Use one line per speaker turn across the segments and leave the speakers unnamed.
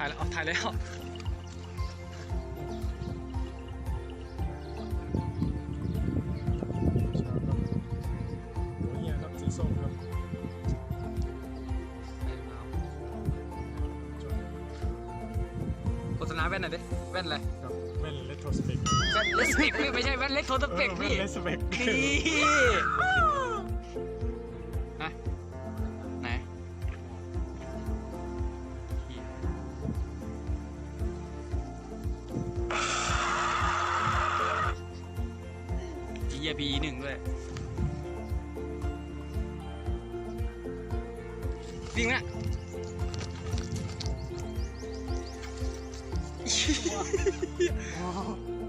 ถ่ายแล้วเอาถ่ายแล้ว
หัวเหี้ยครับสีส้มครับ
โฆษณาแว่นหน่อยดิแว่นอะไร
กับแว่นเลโทรสเปก
แว่นเลสเปกไม่ใช่แว่นเล็กโทรสเปก
แว่
พี่
นเลสเปก
นี่ B1 ด้วย วิ่งนะ
ว้า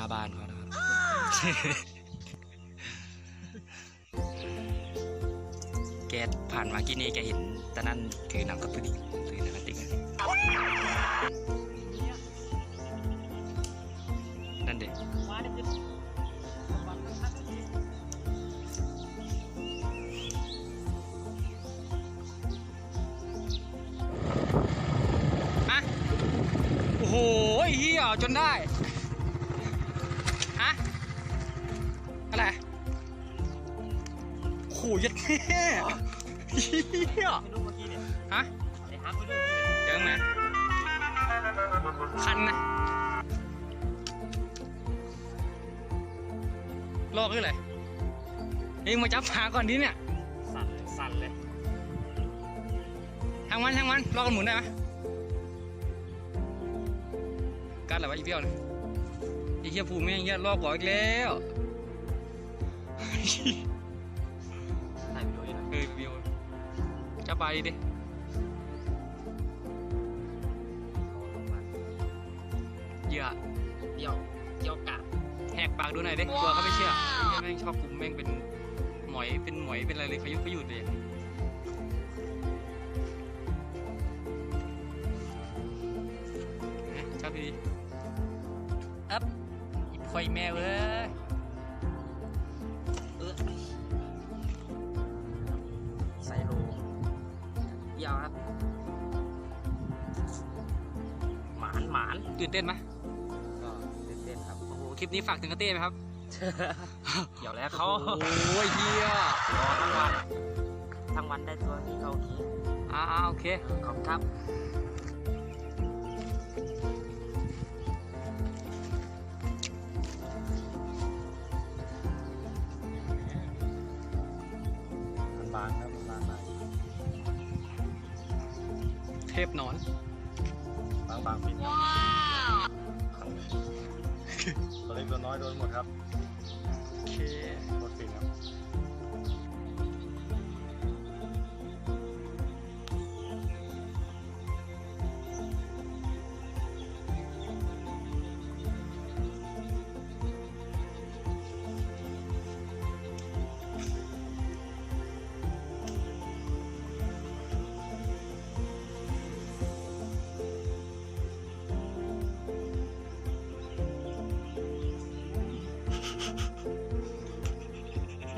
น้าบ้านเขานะครับ แกผ่านมากี่นี่แกเห็นตะนั่นถือนังกระตุ้นถือนังกระติกนั่นเด็ก
ฮะโอ้โหเฮียจนได้ เฮีย
ไม่รู้เมื่อกี้เนี่ย
ฮะ
ไอ้ฮักไม่รู้
เดี๋ยวนะคันนะลอกคืออะไรเองมาจับหาก่อนดิเนี่ย
สั่นสั่นเลย
ทางมันทางมันลอกกันหมุนได้ไหมกัดอะไรวะอีเปี้ยวเนี่ยไอ้เหี้ยผูแม่งเหี้ยลอกก่ออีกแล้ว จับไปดิเหยื่อ
เดี่ยวเดี่ยวกะ
แหกปากดูหน่อยดิกลัวเขาไม่เชื่อไอ้เหี้ยแม่งชอบกุมแม่งเป็นหมอยเป็นหมอยเป็นอะไรเลยเขายุกเขาหยุดเลยนะชอบดีอัพอีพอยแม่เว้ย ตื่นเต้นไหม
ก็ตื่นเต้นครับ
โอ้โหคลิปนี้ฝากถึงกระเต้ไหมครับ
เกี่ยวแล้วเขา
โอ้ยเฮีย
รอทั้งวันทั้งวันได้ตัวนี้เขาที
อ่าโอเค
ขอบคุณครับ
มันบางครับมันบางบาง
เทพหนอน
บางบางปิดครับ ตัวเล็กตัวน้อยโดนหมดครับ
โอเค
หมดสิครับ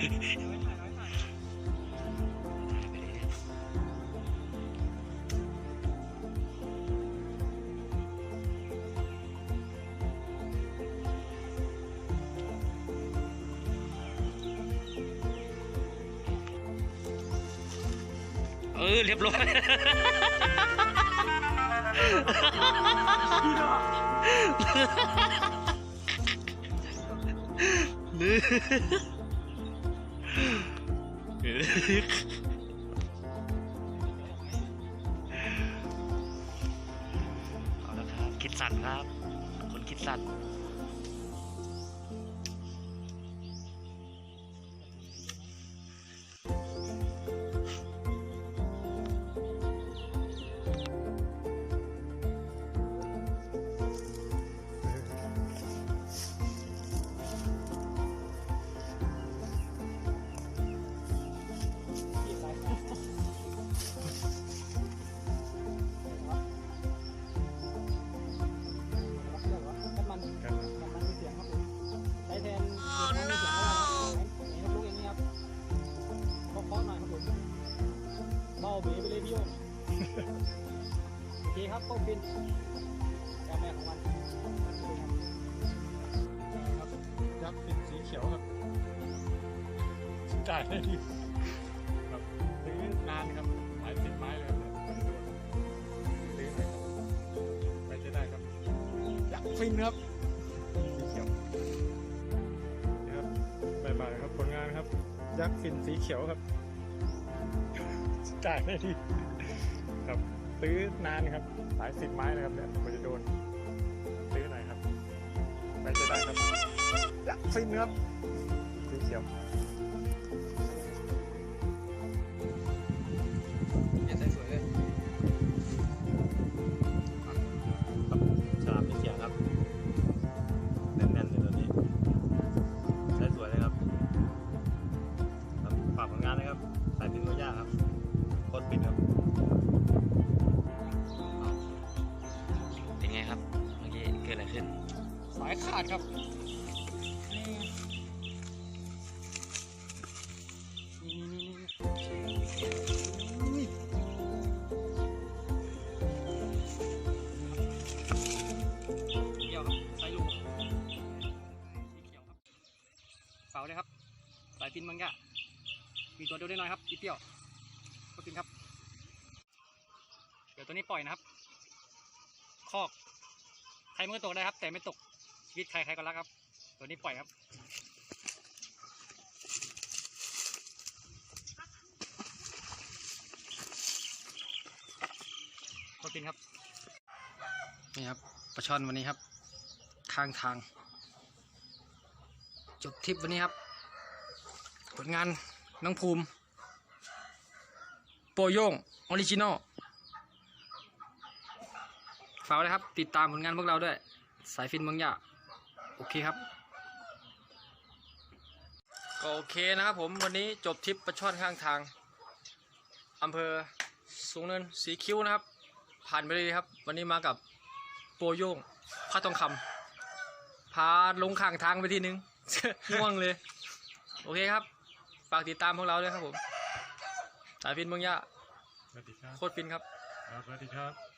เออเรียบร้อย
เอาละครับ คิดสั่นครับ คนคิดสั่น
เบ
ไปเลยพี่โยงโอเคครับต้มบินแกแม่ของมันนดูครับ
ยักษ์ฟินสีเขียวครับจ่ายได้ดีครับซื้อนานครับหลายสิบไม้เลยครับซื้อหน่อยครับไปจะได้ครับยักษ์ฟินครับสีเขียวนะครับบายบายครับผลงานครับ ยักษ์ฟินสีเขียวครับ จ่ายได้ดีครับ ซื้อนานครับ หลายสิบไม้นะครับเนี่ยมันจะโดน ซื้อหน่อยครับ ไปจะได้ครับยักษ์ฟินครับสีเขียว
สา
ย
ขา
ดครับนี่นี่เกี่ยวครับสายลูกสีเขียวครับเสาเลยครับ สายฟินมังกะมีตัวเดียวได้น้อยครับอีเปี้ยวก็ฟินครับ เดี๋ยวตัวนี้ปล่อยนะครับ คอก ใครมันก็ตกได้ครับ แต่ไม่ตก ชีวิตใครใครก็รักครับ ตัวนี้ปล่อยครับโคตรฟินครับ นี่ครับปลาช่อนวันนี้ครับ ข้างทาง จบทริปวันนี้ครับ ผลงานน้องภูมิ โปโยงออริจินอลฝากไว้นะครับ ติดตามผลงานพวกเราด้วย สายฟินบางอย่า โอเคครับก็โอเคนะครับผมวันนี้จบทริปประช่อนข้างทางอำเภอสูงเนินสีคิ้วนะครับ ผ่านไปเลยครับ วันนี้มากับโปโยงพระทองคำพาลงข้างทางไปทีนึง ง่วงเลย โอเคครับฝากติดตามพวกเราด้วยครับผมสายฟินบางอย่าง
สวัสดีครับ
โคตรฟินครับ
สวัสดีครับ